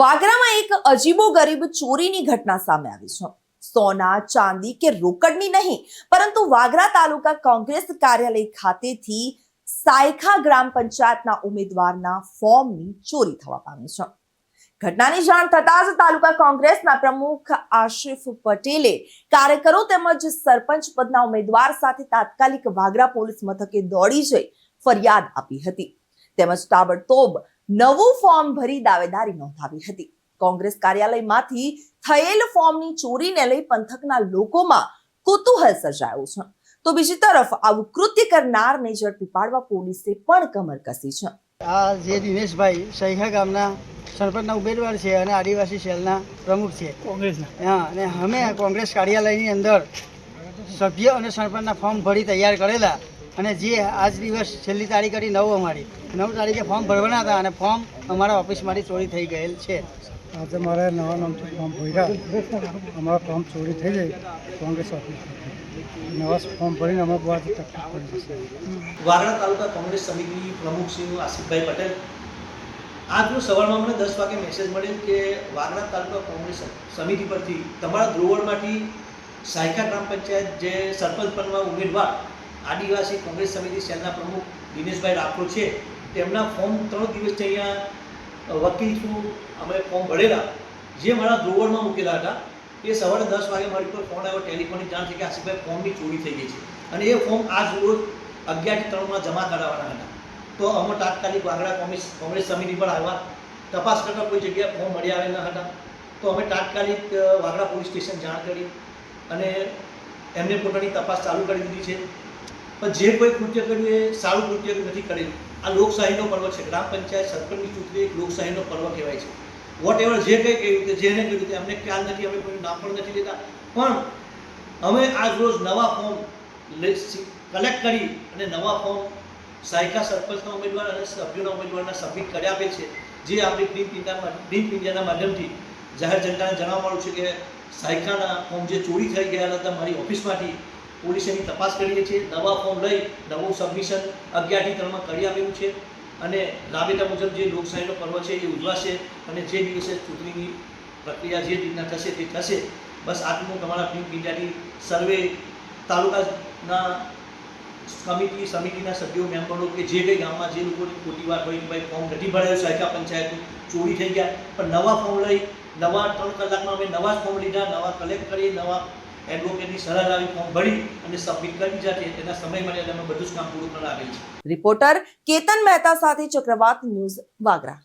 વાગરામાં એક અજીબો ગરીબ ચોરીની ઘટના સામે આવી છે. સોના, ચાંદી કે રોકડની નહીં, પરંતુ વાગરા તાલુકા કોંગ્રેસ કાર્યાલય ખાતેથી સાયખા ગ્રામ પંચાયતના ઉમેદવારના ફોર્મની ચોરી થવા પામી છે. ઘટનાની જાણ થતાં જ તાલુકા કોંગ્રેસના પ્રમુખ આશિફ પટેલે કાર્યકરો તેમજ સરપંચ પદના ઉમેદવાર સાથે તાત્કાલિક વાગરા પોલીસ મથકે દોડી જઈ ફરિયાદ આપી હતી. તેમજ તાબડતોબ નવું ફોર્મ ભરી દાવેદારી નોંધાવી હતી. કોંગ્રેસ કાર્યાલયમાંથી થયેલ ફોર્મની ચોરીને લઈ પંથકના લોકોમાં કુતૂહલ સર્જાયું છે. તો બીજી તરફ આવું કૃત્ય કરનારને ઝડપી પાડવા પોલીસે પણ કમર કસી છે. આ જે દિનેશભાઈ સહીખા ગામના સરપંચના ઉમેદવાર છે અને આદિવાસી સેલના પ્રમુખ છે. કોંગ્રેસના. હા અને અમે કોંગ્રેસ કાર્યાલયની અંદર સભ્ય અને સરપંચના ફોર્મ ભરી તૈયાર કરેલા અને જે આજ દિવસ છેલ્લી તારીખ હતી નવ અમારી નવ તારીખે ફોર્મ ભરવાના હતા અને ફોર્મ અમારા ઓફિસમાંથી ચોરી થઈ ગયેલ છે. આજે મારે નવા નામથી ફોર્મ ભર્યા. અમારા ફોર્મ ચોરી થઈ જાય કોંગ્રેસ ઓફિસ. નવા ફોર્મ ભરીને અમે બહુ તકલીફ પડી જશે વાગરા તાલુકા કોંગ્રેસ સમિતિ પ્રમુખ શ્રી આસિફભાઈ પટેલ. આજનો સવારમાં મને દસ વાગે મેસેજ મળેલ કે વારણા તાલુકા કોંગ્રેસ સમિતિ પરથી તમારા ધ્રોવડમાંથી સાયકા ગ્રામ પંચાયત જે સરપંચ પદમાં ઉમેદવાર આદિવાસી કોંગ્રેસ સમિતિ સેલના પ્રમુખ દિનેશભાઈ રાઠોડ છે. તેમના ફોર્મ ત્રણ દિવસથી અહીંયા વકીલ છું. અમે ફોર્મ ભરેલા. જે મારા ધ્રોવડમાં મૂકેલા હતા, એ સવારે દસ વાગે મારી પર ફોન આવ્યો, ટેલિફોનની જાણ થઈ કે આસિફભાઈ ફોર્મની ચોરી થઈ ગઈ છે. અને એ ફોર્મ આજ રોજ અગિયારથી ત્રણમાં જમા કરાવવાના હતા. તો અમે તાત્કાલિક વાગડા કોંગ્રેસ કોંગ્રેસ સમિતિ પર આવ્યા. તપાસ કરતા કોઈ જગ્યાએ ફોર્મ મળી આવેલ હતા. તો અમે તાત્કાલિક વાગડા પોલીસ સ્ટેશન જાણ કરી અને એમને પોતાની તપાસ ચાલુ કરી દીધી છે. પણ જે કોઈ કૃત્ય કર્યું એ સારું કૃત્ય નથી કરેલું. આ લોકશાહીનો પર્વ છે. ગ્રામ પંચાયત સરપંચની ચૂંટણી એક લોકશાહીનો પર્વ કહેવાય છે. વોટ એવર જે કંઈ કહ્યું કે જેને કહ્યું તે અમને ખ્યાલ નથી, અમે કોઈ નામ પણ નથી લેતા. પણ અમે આજ રોજ નવા ફોર્મ કલેક્ટ કરી અને નવા ફોર્મ સાયકા સરપંચના ઉમેદવાર અને સભ્યોના ઉમેદવારના સબમિટ કરી આપે છે. જે આપણી પ્રિન્ટ ઇન્ડિયામાં પ્રિન્ટ ઇન્ડિયાના માધ્યમથી જાહેર જનતાને જણાવવા મળ્યું છે કે સાયકાના ફોર્મ જે ચોરી થઈ ગયા હતા મારી ઓફિસમાંથી પોલીસે એની તપાસ કરીએ છીએ નવા ફોર્મ લઈ નવું સબમિશન અગિયારથી ત્રણમાં કરી આપેલું છે. અને રાબેતા મુજબ જે લોકશાહીનો પર્વ છે એ ઉજવાશે અને જે દિવસે ચૂંટણીની પ્રક્રિયા જે રીતના થશે તે થશે. બસ આટલું તમારા ફિલ્મ ઇન્ડિયાની સર્વે તાલુકાના કમિટી સમિતિના સભ્યો, મેમ્બરો કે જે કંઈ ગામમાં જે લોકોની ખોટી વાત હોય ભાઈ ફોર્મ નથી ભરાયું, સાયકા પંચાયતનું ચોરી થઈ ગયા. પણ નવા ફોર્મ લઈ નવા ત્રણ કલાકમાં અમે નવા ફોર્મ લીધા, નવા કલેક્ટ કરીએ, નવા એડવોકેટની સલાહ લાવી, ફોર્મ ભરી અને સબમિટ કરી દીધા છે સમય મર્યાદામાં બધું જ કામ પૂરું કરાવેલ છે. રિપોર્ટર કેતન મહેતા સાથે ચક્રવાત ન્યૂઝ વાગરા.